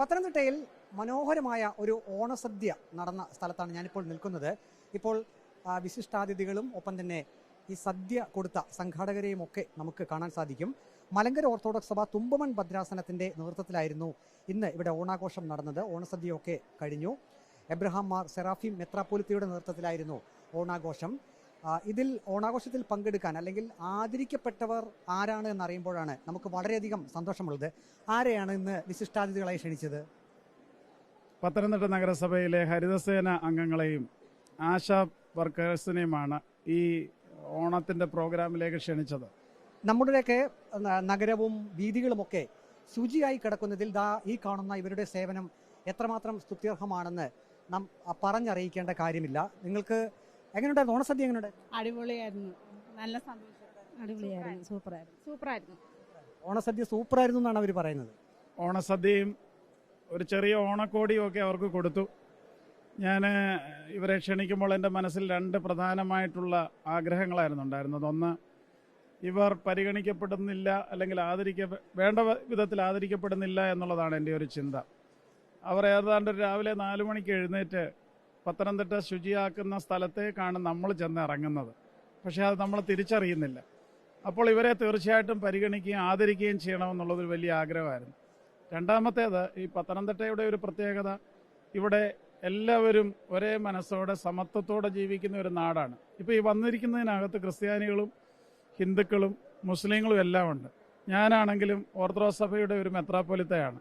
പത്തനംതിട്ടയിൽ മനോഹരമായ ഒരു ഓണസദ്യ നടന്ന സ്ഥലത്താണ് ഞാനിപ്പോൾ നിൽക്കുന്നത്. ഇപ്പോൾ വിശിഷ്ടാതിഥികളും ഒപ്പം തന്നെ ഈ സദ്യ കൊടുത്ത സംഘാടകരെയും ഒക്കെ നമുക്ക് കാണാൻ സാധിക്കും. മലങ്കര ഓർത്തഡോക്സ് സഭ തുമ്പമൺ ഭദ്രാസനത്തിന്റെ നേതൃത്വത്തിലായിരുന്നു ഇന്ന് ഇവിടെ ഓണാഘോഷം നടന്നത്. ഓണസദ്യയൊക്കെ കഴിഞ്ഞു. എബ്രഹാം മാർ സെറാഫിം മെത്രാപ്പൊലിത്തയുടെ നേതൃത്വത്തിലായിരുന്നു ഓണാഘോഷം. ഇതിൽ ഓണാഘോഷത്തിൽ പങ്കെടുക്കാൻ അല്ലെങ്കിൽ ആദരിക്കപ്പെട്ടവർ ആരാണ് എന്നറിയുമ്പോഴാണ് നമുക്ക് വളരെയധികം സന്തോഷമുള്ളത്. ആരെയാണ് ഇന്ന് വിശിഷ്ടാതിഥികളായി ക്ഷണിച്ചത്? പത്തനംതിട്ട നഗരസഭയിലെ ഹരിതസേന അംഗങ്ങളെയും ആശാ വർക്കേഴ്സിനെയുമാണ് ഈ ഓണത്തിന്റെ പ്രോഗ്രാമിലേക്ക് ക്ഷണിച്ചത്. നമ്മുടെയൊക്കെ നഗരവും വീതികളുമൊക്കെ ശുചിയായി കിടക്കുന്നതിൽ ദാ ഈ കാണുന്ന ഇവരുടെ സേവനം എത്രമാത്രം സ്തുത്യർഹമാണെന്ന് നാം പറഞ്ഞറിയിക്കേണ്ട കാര്യമില്ല. നിങ്ങൾക്ക് എങ്ങനെയുണ്ടായിരുന്നു? ഓണസദ്യ എങ്ങനെയുണ്ട് അടിപൊളിയായിരുന്നു. നല്ല സന്തോഷം. അടിപൊളിയായിരുന്നു. സൂപ്പറായിരുന്നു. സൂപ്പറായിരുന്നു. ഓണസദ്യ സൂപ്പറായിരുന്നു എന്നാണ് അവർ പറയുന്നത്. ഓണസദ്യയും ഒരു ചെറിയ ഓണക്കോടിയും ഒക്കെ അവർക്ക് കൊടുത്തു. ഞാൻ ഇവരെ ക്ഷണിക്കുമ്പോൾ എന്റെ മനസ്സിൽ രണ്ട് പ്രധാനമായിട്ടുള്ള ആഗ്രഹങ്ങളായിരുന്നു ഉണ്ടായിരുന്നത്. ഒന്ന് ഇവർ പരിഗണിക്കപ്പെടുന്നില്ല അല്ലെങ്കിൽ ആദരിക്ക വേണ്ട വിധത്തിൽ ആദരിക്കപ്പെടുന്നില്ല എന്നുള്ളതാണ് എന്റെ ഒരു ചിന്ത. അവർ ഏതാണ്ട് രാവിലെ നാലു മണിക്ക് എഴുന്നേറ്റ് പത്തനംതിട്ട ശുചിയാക്കുന്ന സ്ഥലത്തേക്കാണ് നമ്മൾ ചെന്ന് ഇറങ്ങുന്നത് പക്ഷേ അത് നമ്മൾ തിരിച്ചറിയുന്നില്ല. അപ്പോൾ ഇവരെ തീർച്ചയായിട്ടും പരിഗണിക്കുകയും ആദരിക്കുകയും ചെയ്യണമെന്നുള്ളതൊരു വലിയ ആഗ്രഹമായിരുന്നു. രണ്ടാമത്തേത് ഈ പത്തനംതിട്ടയുടെ ഒരു പ്രത്യേകത ഇവിടെ എല്ലാവരും ഒരേ മനസ്സോടെ സമത്വത്തോടെ ജീവിക്കുന്ന ഒരു നാടാണ്. ഇപ്പോൾ ഈ വന്നിരിക്കുന്നതിനകത്ത് ക്രിസ്ത്യാനികളും ഹിന്ദുക്കളും മുസ്ലിങ്ങളും എല്ലാം ഉണ്ട് ഞാനാണെങ്കിലും ഓർത്തഡോക്സ് സഭയുടെ ഒരു മെത്രാപ്പൊലിത്തയാണ്.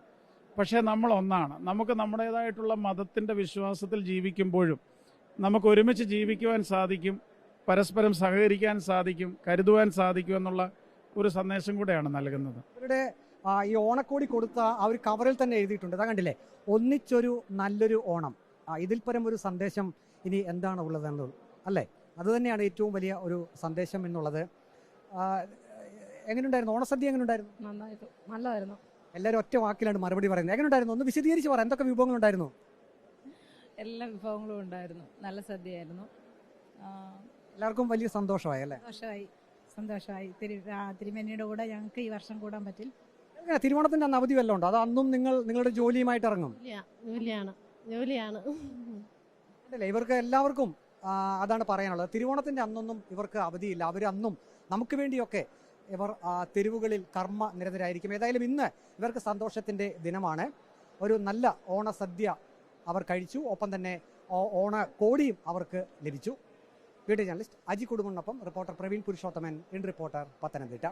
പക്ഷേ നമ്മൾ ഒന്നാണ് നമുക്ക് നമ്മുടേതായിട്ടുള്ള മതത്തിന്റെ വിശ്വാസത്തിൽ ജീവിക്കുമ്പോഴും നമുക്ക് ഒരുമിച്ച് ജീവിക്കുവാൻ സാധിക്കും പരസ്പരം സഹകരിക്കാൻ സാധിക്കും കരുതുവാൻ സാധിക്കും എന്നുള്ള ഒരു സന്ദേശം കൂടെയാണ് നൽകുന്നത്. ഇവരുടെ ഈ ഓണക്കോടി കൊടുത്ത ആ ഒരു കവറിൽ തന്നെ എഴുതിയിട്ടുണ്ട്. അതാ കണ്ടില്ലേ? ഒന്നിച്ചൊരു നല്ലൊരു ഓണം. ഇതിൽ പരം ഒരു സന്ദേശം ഇനി എന്താണ് ഉള്ളത് എന്നുള്ളത് അല്ലേ? അത് തന്നെയാണ് ഏറ്റവും വലിയ ഒരു സന്ദേശം എന്നുള്ളത്. എങ്ങനെയുണ്ടായിരുന്നു ഓണസദ്യ എങ്ങനെയുണ്ടായിരുന്നു നന്നായിട്ട് നല്ലതായിരുന്നു. എല്ലാവരും ഒറ്റ വാക്കിലാണ് മറുപടി പറയുന്നത്. എങ്ങനെ ഉണ്ടായിരുന്നു ഒന്ന് വിശദീകരിച്ച് പറ. എന്തൊക്കെ വിഭവങ്ങൾ ഉണ്ടായിരുന്നു എല്ലാ വിഭവങ്ങളും ഉണ്ടായിരുന്നു. നല്ല സദ്യയായിരുന്നു. എല്ലാവർക്കും വലിയ സന്തോഷമായി അല്ലേ? സന്തോഷമായി. സന്തോഷമായി. തിരു ആ, തിരുമേനിയുടെ കൂടെ ഞങ്ങൾക്ക് ഈ വർഷം കൂടാൻ പറ്റില്ല. എങ്ങനെ? തിരുവോണത്തിന്റെ അന്ന് അവധി വല്ലതും ഉണ്ടോ? അത് അന്നും നിങ്ങൾ നിങ്ങളുടെ ജോലിയുമായിട്ട് ഇറങ്ങും? ജോലിയാ ജോലിയാണ്. ജോലിയാണ്. അല്ലേ? ഇവർക്ക് എല്ലാവർക്കും ആ, അതാണ് പറയാനുള്ളത്. തിരുവോണത്തിന്റെ അന്നൊന്നും ഇവർക്ക് അവധിയില്ല. അവർ അന്നും നമുക്ക് വേണ്ടിയൊക്കെ ഇവർ തെരുവുകളിൽ കർമ്മ നിരതരായിരിക്കും. ഏതായാലും ഇന്ന് ഇവർക്ക് സന്തോഷത്തിന്റെ ദിനമാണ്. ഒരു നല്ല ഓണസദ്യ അവർ കഴിച്ചു. ഒപ്പം തന്നെ ഓണ കോടിയും അവർക്ക് ലഭിച്ചു. Video journalist Aji കുടുംബനൊപ്പം reporter Praveen Purushothaman in reporter Pathanamthitta.